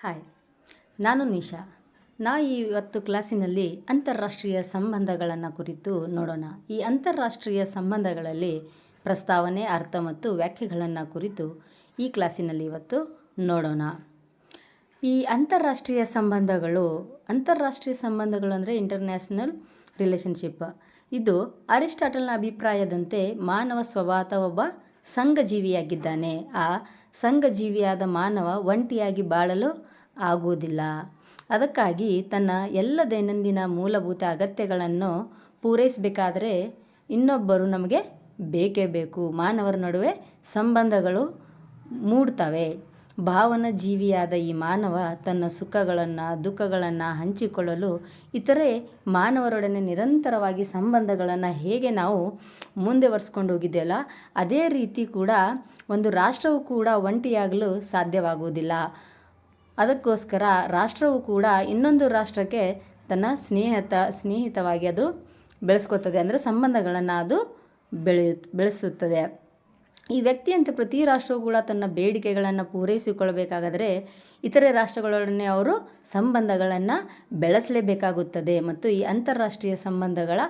Hi, ನಾನು ನಿಶಾ. ನಾ ಇವತ್ತು ಕ್ಲಾಸಿನಲ್ಲಿ ಅಂತಾರಾಷ್ಟ್ರೀಯ ಸಂಬಂಧಗಳನ್ನು ಕುರಿತು ನೋಡೋಣ. ಈ ಅಂತಾರಾಷ್ಟ್ರೀಯ ಸಂಬಂಧಗಳಲ್ಲಿ ಪ್ರಸ್ತಾವನೆ, ಅರ್ಥ ಮತ್ತು ವ್ಯಾಖ್ಯೆಗಳನ್ನು ಕುರಿತು ಈ ಕ್ಲಾಸಿನಲ್ಲಿ ಇವತ್ತು ನೋಡೋಣ. ಈ ಅಂತಾರಾಷ್ಟ್ರೀಯ ಸಂಬಂಧಗಳು ಅಂತಾರಾಷ್ಟ್ರೀಯ ಸಂಬಂಧಗಳು ಅಂದರೆ ಇಂಟರ್ನ್ಯಾಷನಲ್ ರಿಲೇಷನ್ಶಿಪ್ ಇದು ಅರಿಸ್ಟಾಟಲ್ನ ಅಭಿಪ್ರಾಯದಂತೆ ಮಾನವ ಸ್ವಭಾವ ಒಬ್ಬ ಸಂಘಜೀವಿಯಾಗಿದ್ದಾನೆ. ಆ ಸಂಘಜೀವಿಯಾದ ಮಾನವ ಒಂಟಿಯಾಗಿ ಬಾಳಲು ಆಗುವುದಿಲ್ಲ. ಅದಕ್ಕಾಗಿ ತನ್ನ ಎಲ್ಲ ದೈನಂದಿನ ಮೂಲಭೂತ ಅಗತ್ಯಗಳನ್ನು ಪೂರೈಸಬೇಕಾದರೆ ಇನ್ನೊಬ್ಬರು ನಮಗೆ ಬೇಕೇ ಬೇಕು. ಮಾನವರ ನಡುವೆ ಸಂಬಂಧಗಳು ಮೂಡ್ತವೆ. ಭಾವನ ಜೀವಿಯಾದ ಈ ಮಾನವ ತನ್ನ ಸುಖಗಳನ್ನು, ದುಃಖಗಳನ್ನು ಹಂಚಿಕೊಳ್ಳಲು ಇತರೆ ಮಾನವರೊಡನೆ ನಿರಂತರವಾಗಿ ಸಂಬಂಧಗಳನ್ನು ಹೇಗೆ ನಾವು ಮುಂದೆ ಒರೆಸ್ಕೊಂಡು ಹೋಗಿದ್ದೆವಲ್ಲ, ಅದೇ ರೀತಿ ಕೂಡ ಒಂದು ರಾಷ್ಟ್ರವು ಕೂಡ ಒಂಟಿಯಾಗಲು ಸಾಧ್ಯವಾಗುವುದಿಲ್ಲ. ಅದಕ್ಕೋಸ್ಕರ ರಾಷ್ಟ್ರವು ಕೂಡ ಇನ್ನೊಂದು ರಾಷ್ಟ್ರಕ್ಕೆ ತನ್ನ ಸ್ನೇಹಿತ, ಸ್ನೇಹಿತವಾಗಿ ಅದು ಬೆಳೆಸ್ಕೊತದೆ. ಅಂದರೆ ಸಂಬಂಧಗಳನ್ನು ಅದು ಬೆಳೆಯು ಬೆಳೆಸುತ್ತದೆ. ಈ ವ್ಯಕ್ತಿಯಂತೆ ಪ್ರತಿ ರಾಷ್ಟ್ರವು ಕೂಡ ತನ್ನ ಬೇಡಿಕೆಗಳನ್ನು ಪೂರೈಸಿಕೊಳ್ಳಬೇಕಾದರೆ ಇತರೆ ರಾಷ್ಟ್ರಗಳೊಡನೆ ಅವರು ಸಂಬಂಧಗಳನ್ನು ಬೆಳೆಸಲೇಬೇಕಾಗುತ್ತದೆ. ಮತ್ತು ಈ ಅಂತಾರಾಷ್ಟ್ರೀಯ ಸಂಬಂಧಗಳ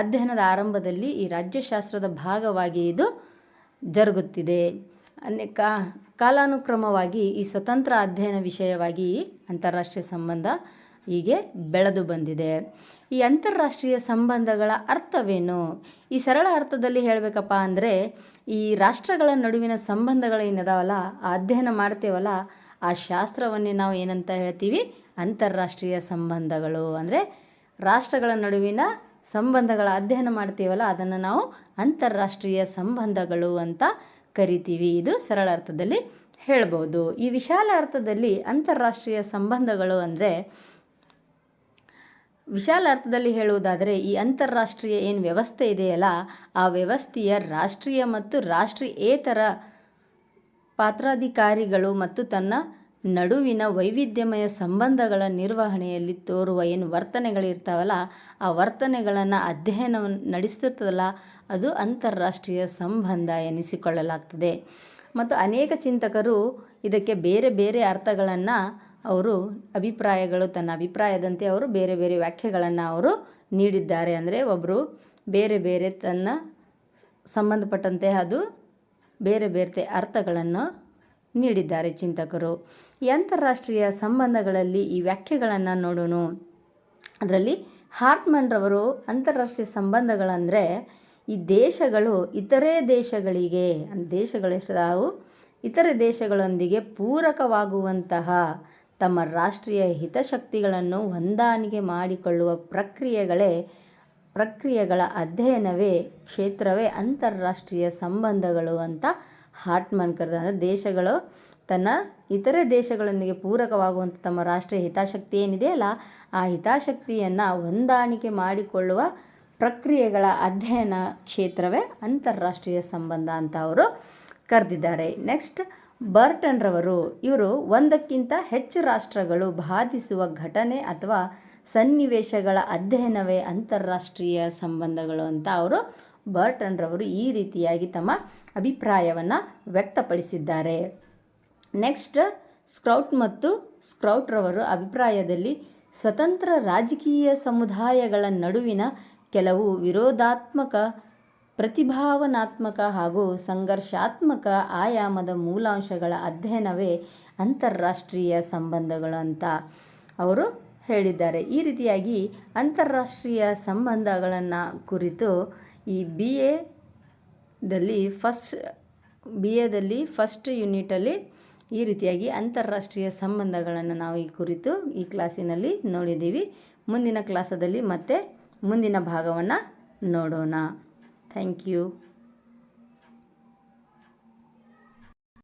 ಅಧ್ಯಯನದ ಆರಂಭದಲ್ಲಿ ಈ ರಾಜ್ಯಶಾಸ್ತ್ರದ ಭಾಗವಾಗಿ ಇದು ಜರುಗುತ್ತಿದೆ. ಅನೇಕ ಕಾಲಾನುಕ್ರಮವಾಗಿ ಈ ಸ್ವತಂತ್ರ ಅಧ್ಯಯನ ವಿಷಯವಾಗಿ ಅಂತಾರಾಷ್ಟ್ರೀಯ ಸಂಬಂಧ ಹೀಗೆ ಬೆಳೆದು ಬಂದಿದೆ. ಈ ಅಂತಾರಾಷ್ಟ್ರೀಯ ಸಂಬಂಧಗಳ ಅರ್ಥವೇನು? ಈ ಸರಳ ಅರ್ಥದಲ್ಲಿ ಹೇಳಬೇಕಪ್ಪ ಅಂದರೆ, ಈ ರಾಷ್ಟ್ರಗಳ ನಡುವಿನ ಸಂಬಂಧಗಳೇನಿದಾವಲ್ಲ ಆ ಅಧ್ಯಯನ ಮಾಡ್ತೇವಲ್ಲ, ಆ ಶಾಸ್ತ್ರವನ್ನೇ ನಾವು ಏನಂತ ಹೇಳ್ತೀವಿ? ಅಂತಾರಾಷ್ಟ್ರೀಯ ಸಂಬಂಧಗಳು. ಅಂದರೆ, ರಾಷ್ಟ್ರಗಳ ನಡುವಿನ ಸಂಬಂಧಗಳ ಅಧ್ಯಯನ ಮಾಡ್ತೀವಲ್ಲ, ಅದನ್ನು ನಾವು ಅಂತಾರಾಷ್ಟ್ರೀಯ ಸಂಬಂಧಗಳು ಅಂತ ಕರಿತೀವಿ. ಇದು ಸರಳ ಅರ್ಥದಲ್ಲಿ ಹೇಳ್ಬೋದು. ಈ ವಿಶಾಲ ಅರ್ಥದಲ್ಲಿ ಅಂತಾರಾಷ್ಟ್ರೀಯ ಸಂಬಂಧಗಳು ಅಂದರೆ ವಿಶಾಲ ಅರ್ಥದಲ್ಲಿ ಹೇಳುವುದಾದರೆ ಈ ಅಂತಾರಾಷ್ಟ್ರೀಯ ಏನು ವ್ಯವಸ್ಥೆ ಇದೆಯಲ್ಲ, ಆ ವ್ಯವಸ್ಥೆಯ ರಾಷ್ಟ್ರೀಯ ಮತ್ತು ರಾಷ್ಟ್ರೀಯೇತರ ಪಾತ್ರಾಧಿಕಾರಿಗಳು ಮತ್ತು ತನ್ನ ನಡುವಿನ ವೈವಿಧ್ಯಮಯ ಸಂಬಂಧಗಳ ನಿರ್ವಹಣೆಯಲ್ಲಿ ತೋರುವ ಏನು ವರ್ತನೆಗಳಿರ್ತಾವಲ್ಲ, ಆ ವರ್ತನೆಗಳನ್ನು ಅಧ್ಯಯನವನ್ನು ನಡೆಸ್ತಿರ್ತದಲ್ಲ, ಅದು ಅಂತಾರಾಷ್ಟ್ರೀಯ ಸಂಬಂಧ ಎನಿಸಿಕೊಳ್ಳಲಾಗ್ತದೆ. ಮತ್ತು ಅನೇಕ ಚಿಂತಕರು ಇದಕ್ಕೆ ಬೇರೆ ಬೇರೆ ಅರ್ಥಗಳನ್ನು ಅವರು ಅಭಿಪ್ರಾಯಗಳು, ತನ್ನ ಅಭಿಪ್ರಾಯದಂತೆ ಅವರು ಬೇರೆ ಬೇರೆ ವ್ಯಾಖ್ಯೆಗಳನ್ನು ಅವರು ನೀಡಿದ್ದಾರೆ. ಅಂದರೆ ಒಬ್ಬರು ಬೇರೆ ಬೇರೆ ತನ್ನ ಸಂಬಂಧಪಟ್ಟಂತೆ ಅದು ಬೇರೆ ಬೇರೆ ಅರ್ಥಗಳನ್ನು ನೀಡಿದ್ದಾರೆ ಚಿಂತಕರು. ಅಂತಾರಾಷ್ಟ್ರೀಯ ಸಂಬಂಧಗಳಲ್ಲಿ ಈ ವ್ಯಾಖ್ಯೆಗಳನ್ನು ನೋಡೋಣ. ಅದರಲ್ಲಿ ಹಾರ್ಟ್ಮನ್ರವರು ಅಂತಾರಾಷ್ಟ್ರೀಯ ಸಂಬಂಧಗಳಂದರೆ ಈ ದೇಶಗಳು ಇತರೆ ದೇಶಗಳಿಗೆ ದೇಶಗಳೆಷ್ಟದಾವು ಇತರೆ ದೇಶಗಳೊಂದಿಗೆ ಪೂರಕವಾಗುವಂತಹ ತಮ್ಮ ರಾಷ್ಟ್ರೀಯ ಹಿತಶಕ್ತಿಗಳನ್ನು ಹೊಂದಾಣಿಕೆ ಮಾಡಿಕೊಳ್ಳುವ ಪ್ರಕ್ರಿಯೆಗಳೇ, ಪ್ರಕ್ರಿಯೆಗಳ ಅಧ್ಯಯನವೇ ಕ್ಷೇತ್ರವೇ ಅಂತಾರಾಷ್ಟ್ರೀಯ ಸಂಬಂಧಗಳು ಅಂತ ಹಾರ್ಟ್ಮನ್ ಕರೆದ, ಅಂದರೆ ದೇಶಗಳು ತನ್ನ ಇತರೆ ದೇಶಗಳೊಂದಿಗೆ ಪೂರಕವಾಗುವಂಥ ತಮ್ಮ ರಾಷ್ಟ್ರೀಯ ಹಿತಾಸಕ್ತಿ ಏನಿದೆಯಲ್ಲ ಆ ಹಿತಾಸಕ್ತಿಯನ್ನು ಹೊಂದಾಣಿಕೆ ಮಾಡಿಕೊಳ್ಳುವ ಪ್ರಕ್ರಿಯೆಗಳ ಅಧ್ಯಯನ ಕ್ಷೇತ್ರವೇ ಅಂತಾರಾಷ್ಟ್ರೀಯ ಸಂಬಂಧ ಅಂತ ಅವರು ಕರೆದಿದ್ದಾರೆ. ನೆಕ್ಸ್ಟ್ ಬರ್ಟನ್ರವರು ಇವರು ಒಂದಕ್ಕಿಂತ ಹೆಚ್ಚು ರಾಷ್ಟ್ರಗಳು ಬಾಧಿಸುವ ಘಟನೆ ಅಥವಾ ಸನ್ನಿವೇಶಗಳ ಅಧ್ಯಯನವೇ ಅಂತಾರಾಷ್ಟ್ರೀಯ ಸಂಬಂಧಗಳು ಅಂತ ಅವರು ಬರ್ಟನ್ರವರು ಈ ರೀತಿಯಾಗಿ ತಮ್ಮ ಅಭಿಪ್ರಾಯವನ್ನು ವ್ಯಕ್ತಪಡಿಸಿದ್ದಾರೆ. ನೆಕ್ಸ್ಟ್, ಸ್ಕ್ರೌಟ್ ಮತ್ತು ಸ್ಕ್ರೌಟ್ರವರು ಅಭಿಪ್ರಾಯದಲ್ಲಿ ಸ್ವತಂತ್ರ ರಾಜಕೀಯ ಸಮುದಾಯಗಳ ನಡುವಿನ ಕೆಲವು ವಿರೋಧಾತ್ಮಕ, ಪ್ರತಿಭಾವನಾತ್ಮಕ ಹಾಗೂ ಸಂಘರ್ಷಾತ್ಮಕ ಆಯಾಮದ ಮೂಲಾಂಶಗಳ ಅಧ್ಯಯನವೇ ಅಂತಾರಾಷ್ಟ್ರೀಯ ಸಂಬಂಧಗಳು ಅಂತ ಅವರು ಹೇಳಿದ್ದಾರೆ. ಈ ರೀತಿಯಾಗಿ ಅಂತಾರಾಷ್ಟ್ರೀಯ ಸಂಬಂಧಗಳನ್ನು ಕುರಿತು ಈ ಬಿ ಎದಲ್ಲಿ ಫಸ್ಟ್ ಬಿ ಎದಲ್ಲಿ ಫಸ್ಟ್ ಯೂನಿಟಲ್ಲಿ ಈ ರೀತಿಯಾಗಿ ಅಂತಾರಾಷ್ಟ್ರೀಯ ಸಂಬಂಧಗಳನ್ನು ನಾವು ಈ ಕುರಿತು ಈ ಕ್ಲಾಸಿನಲ್ಲಿ ನೋಡಿದ್ದೀವಿ. ಮುಂದಿನ ಕ್ಲಾಸದಲ್ಲಿ ಮತ್ತೆ ಮುಂದಿನ ಭಾಗವನ್ನು ನೋಡೋಣ. Thank you